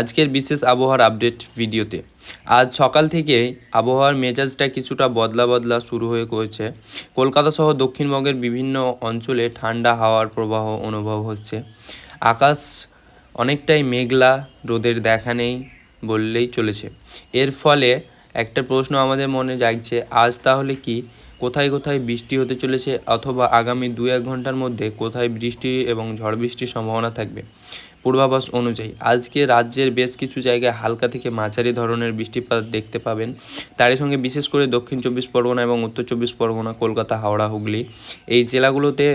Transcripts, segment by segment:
আজকের বিশেষ আবহাওয়ার আপডেট ভিডিওতে। আজ সকাল থেকে আবহাওয়ার মেজাজটা কিছুটা বদলা বদলা শুরু হয়ে গেছে। কলকাতা সহ দক্ষিণবঙ্গের বিভিন্ন অঞ্চলে ঠান্ডা হাওয়ার প্রবাহ অনুভব হচ্ছে। আকাশ অনেকটাই মেঘলা, রোদের দেখা নেই বললেই চলেছে। এর ফলে একটা প্রশ্ন আমাদের মনে জাগছে, আজ তাহলে কি কোথায় কোথায় বৃষ্টি হতে চলেছে অথবা আগামী দু এক ঘণ্টার মধ্যে কোথায় বৃষ্টি এবং ঝড় বৃষ্টির সম্ভাবনা থাকবে? পূর্বাভাস অনুযায়ী আজকে রাজ্যের বেশ কিছু জায়গায় হালকা থেকে মাঝারি ধরনের বৃষ্টিপাত দেখতে পাবেন। তারই সঙ্গে বিশেষ করে দক্ষিণ চব্বিশ পরগনা এবং উত্তর চব্বিশ পরগনা, কলকাতা, হাওড়া, হুগলি এই জেলাগুলোতে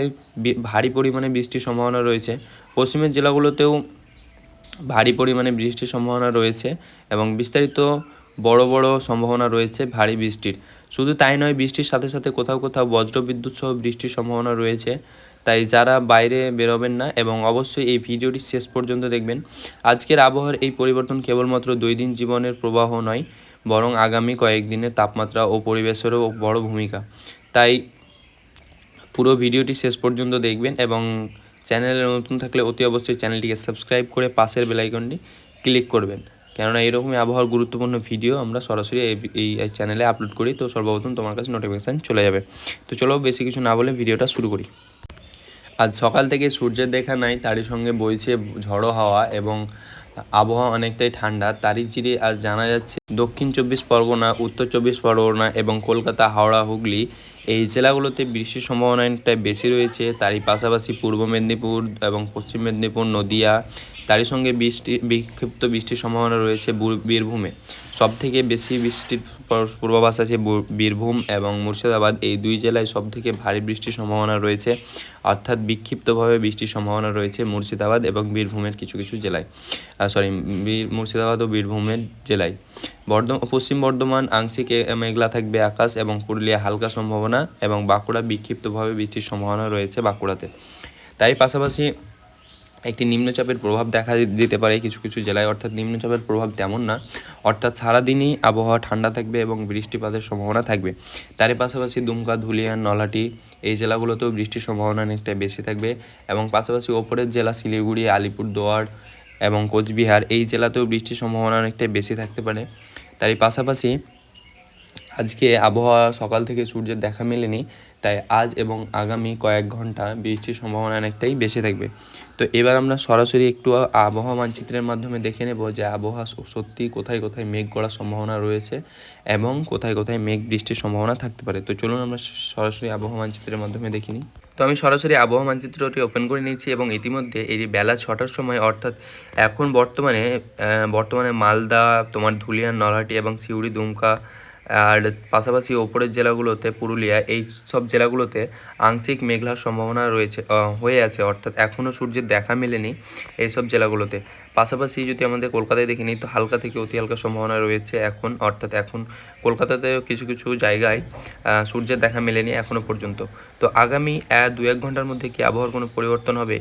ভারী পরিমাণে বৃষ্টির সম্ভাবনা রয়েছে। পশ্চিমের জেলাগুলোতেও ভারী পরিমাণে বৃষ্টির সম্ভাবনা রয়েছে এবং বিস্তারিত বড় বড় সম্ভাবনা রয়েছে ভারী বৃষ্টির। শুধু তাই নয়, বৃষ্টির সাথে সাথে কোথাও কোথাও বজ্রবিদ্যুৎ সহ বৃষ্টির সম্ভাবনা রয়েছে। তাই যারা বাইরে বেরোবেন না এবং অবশ্যই এই ভিডিওটি শেষ পর্যন্ত দেখবেন। আজকের আবহাওয়ার এই পরিবর্তন কেবলমাত্র দৈদিন জীবনের প্রবাহ নয়, বরং আগামী কয়েকদিনের তাপমাত্রা ও পরিবেশেরও বড় ভূমিকা। তাই পুরো ভিডিওটি শেষ পর্যন্ত দেখবেন এবং চ্যানেলে নতুন থাকলে অতি অবশ্যই চ্যানেলটিকে সাবস্ক্রাইব করে পাশের বেলাইকনটি ক্লিক করবেন। কেননা এরকমই আবহাওয়ার গুরুত্বপূর্ণ ভিডিও আমরা সরাসরি এই চ্যানেলে আপলোড করি, তো সর্বপ্রথম তোমার কাছে নোটিফিকেশান চলে যাবে। তো চলো বেশি কিছু না বলে ভিডিওটা শুরু করি। আজ সকাল থেকে সূর্যের দেখা নাই, তারই সঙ্গে বইছে ঝড়ো হাওয়া এবং আবহাওয়া অনেকটাই ঠান্ডা। তারই জিরে আজ জানা যাচ্ছে, দক্ষিণ চব্বিশ পরগনা, উত্তর চব্বিশ পরগনা এবং কলকাতা, হাওড়া, হুগলি এই জেলাগুলোতে বৃষ্টির সম্ভাবনা অনেকটাই বেশি রয়েছে। তারই পাশাপাশি পূর্ব মেদিনীপুর এবং পশ্চিম মেদিনীপুর, নদিয়া, তারই সঙ্গে বৃষ্টি, বিক্ষিপ্ত বৃষ্টির সম্ভাবনা রয়েছে বীরভূমে সব থেকে বেশি বৃষ্টির পূর্বাভাস আছে বীরভূম এবং মুর্শিদাবাদ। এই দুই জেলায় সব থেকে ভারী বৃষ্টির সম্ভাবনা রয়েছে, অর্থাৎ বিক্ষিপ্তভাবে বৃষ্টির সম্ভাবনা রয়েছে মুর্শিদাবাদ এবং বীরভূমের কিছু কিছু জেলায়। সরি মুর্শিদাবাদ ও বীরভূমের জেলায়। বর্ধমান পশ্চিম বর্ধমান, আংশিক মেঘলা থাকবে আকাশ এবং পুরুলিয়া হালকা সম্ভাবনা এবং বাঁকুড়া বিক্ষিপ্তভাবে বৃষ্টির সম্ভাবনা রয়েছে বাঁকুড়াতে। তাই পাশাপাশি একটি নিম্নচাপের প্রভাব দেখা দিতে পারে কিছু কিছু জেলায়। অর্থাৎ নিম্নচাপের প্রভাব তেমন না, অর্থাৎ সারাদিনই আবহাওয়া ঠান্ডা থাকবে এবং বৃষ্টিপাতের সম্ভাবনা থাকবে। তারই পাশাপাশি দুমকা ধুলিয়ান নলাটি এই জেলাগুলোতেও বৃষ্টির সম্ভাবনা অনেকটাই বেশি থাকবে এবং পাশাপাশি ওপরের জেলা শিলিগুড়ি, আলিপুরদুয়ার এবং কোচবিহার এই জেলাতেও বৃষ্টির সম্ভাবনা অনেকটাই বেশি থাকতে পারে। তারই পাশাপাশি আজকে আবহাওয়া সকাল থেকে সূর্যের দেখা মেলেনি, তাই আজ এবং আগামী কয়েক ঘণ্টা বৃষ্টির সম্ভাবনা অনেকটাই বেশি থাকবে। তো এবার আমরা সরাসরি একটু আবহাওয়া মানচিত্রের মাধ্যমে দেখে নেব যে আবহাওয়া সত্যি কোথায় কোথায় মেঘ করার সম্ভাবনা রয়েছে এবং কোথায় কোথায় মেঘ বৃষ্টির সম্ভাবনা থাকতে পারে। তো চলুন আমরা সরাসরি আবহাওয়া মানচিত্রের মাধ্যমে দেখে নিই। তো আমি সরাসরি আবহাওয়া মানচিত্রটি ওপেন করে নিয়েছি এবং ইতিমধ্যে এই বেলা ছটার সময় অর্থাৎ এখন বর্তমানে বর্তমানে মালদা, তোমার ধুলিয়ান, নলহাটি এবং সিউড়ি, দুমকা আর পাশাপাশি ওপরের জেলাগুলোতে পুরুলিয়া, এই সব জেলাগুলোতে আংশিক মেঘলার সম্ভাবনা রয়েছে হয়ে আছে। অর্থাৎ এখনও সূর্যের দেখা মেলেনি এইসব জেলাগুলোতে। পাশাপাশি যদি আমাদের কলকাতায় দেখে নিই, তো হালকা থেকে অতি হালকা সম্ভাবনা রয়েছে এখন। অর্থাৎ এখন কলকাতাতেও কিছু কিছু জায়গায় সূর্যের দেখা মেলেনি এখনও পর্যন্ত। তো আগামী দু এক ঘণ্টার মধ্যে কি আবহাওয়ার কোনো পরিবর্তন হবে?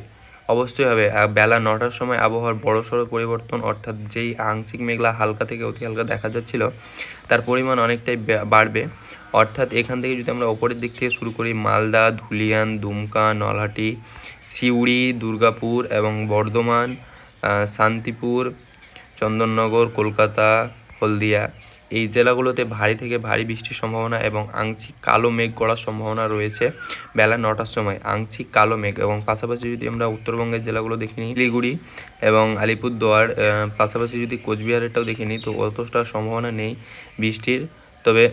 অবশ্যই হবে। বেলা নটার সময় আবহাওয়ার বড় সড়ো পরিবর্তন, অর্থাৎ যেই আংশিক মেঘলা হালকা থেকে অতি হালকা দেখা যাচ্ছিল, তার পরিমাণ অনেকটাই বাড়বে। অর্থাৎ এখান থেকে যদি আমরা ওপরের দিক থেকে শুরু করি, মালদা, ধুলিয়ান, দুমকা, নলহাটি, সিউড়ি, দুর্গাপুর এবং বর্ধমান শান্তিপুর, চন্দননগর, কলকাতা, হলদিয়া। এই জেলাগুলোতে ভারী থেকে ভারী বৃষ্টির সম্ভাবনা এবং আংশিক কালো মেঘ করার সম্ভাবনা রয়েছে বেলা নটার সময়। আংশিক কালো মেঘ এবং পাশাপাশি যদি আমরা উত্তরবঙ্গের জেলাগুলো দেখে নিই, শিলিগুড়ি এবং আলিপুরদুয়ার পাশাপাশি যদি কোচবিহারেরটাও দেখে নিই, তো অতটা সম্ভাবনা নেই বৃষ্টির। তবে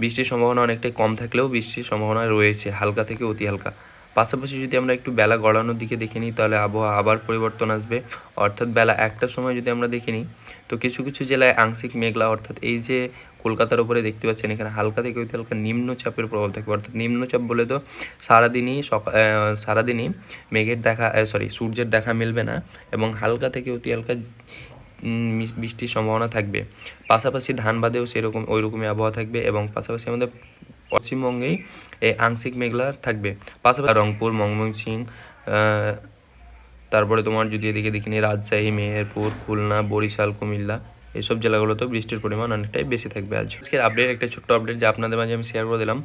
বৃষ্টির সম্ভাবনা অনেকটাই কম থাকলেও বৃষ্টির সম্ভাবনা রয়েছে, হালকা থেকে অতি হালকা। পাশাপাশি যদি আমরা একটু বেলা গড়ানোর দিকে দেখে নিই, তাহলে আবহাওয়া আবার পরিবর্তন আসবে। অর্থাৎ বেলা একটার সময় যদি আমরা দেখে নিই, তো কিছু কিছু জেলায় আংশিক মেঘলা, অর্থাৎ এই যে কলকাতার উপরে দেখতে পাচ্ছেন এখানে হালকা থেকে অতি হালকা নিম্নচাপের প্রভাব থাকবে অর্থাৎ নিম্নচাপ বলে তো সারাদিনই সকাল সারাদিনই মেঘের দেখা সরি সূর্যের দেখা মিলবে না এবং হালকা থেকে অতি হালকা বৃষ্টির সম্ভাবনা থাকবে। পাশাপাশি ধানবাদেও সেরকম ওই রকমই আবহাওয়া থাকবে এবং পাশাপাশি আমাদের পশ্চিমবঙ্গেই এই আংশিক মেঘলা থাকবে। পাশাপাশি রংপুর ময়মনসিং তারপরে তোমার যদি এদিকে দেখি রাজশাহী, মেহেরপুর, খুলনা, বরিশাল, কুমিল্লা এইসব জেলাগুলোতেও বৃষ্টির পরিমাণ অনেকটাই বেশি থাকবে আজ। আজকের আপডেট একটা ছোট্ট আপডেট যা আপনাদের মাঝে আমি শেয়ার করে দিলাম।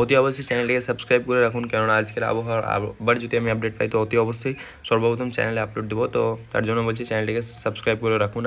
অতি অবশ্যই চ্যানেলটিকে সাবস্ক্রাইব করে রাখুন, কেননা আজকের আবহাওয়ার আবার যদি আমি আপডেট পাই, তো অতি অবশ্যই সর্বপ্রথম চ্যানেলে আপলোড দেবো। তো তার জন্য বলছি চ্যানেলটিকে সাবস্ক্রাইব করে রাখুন।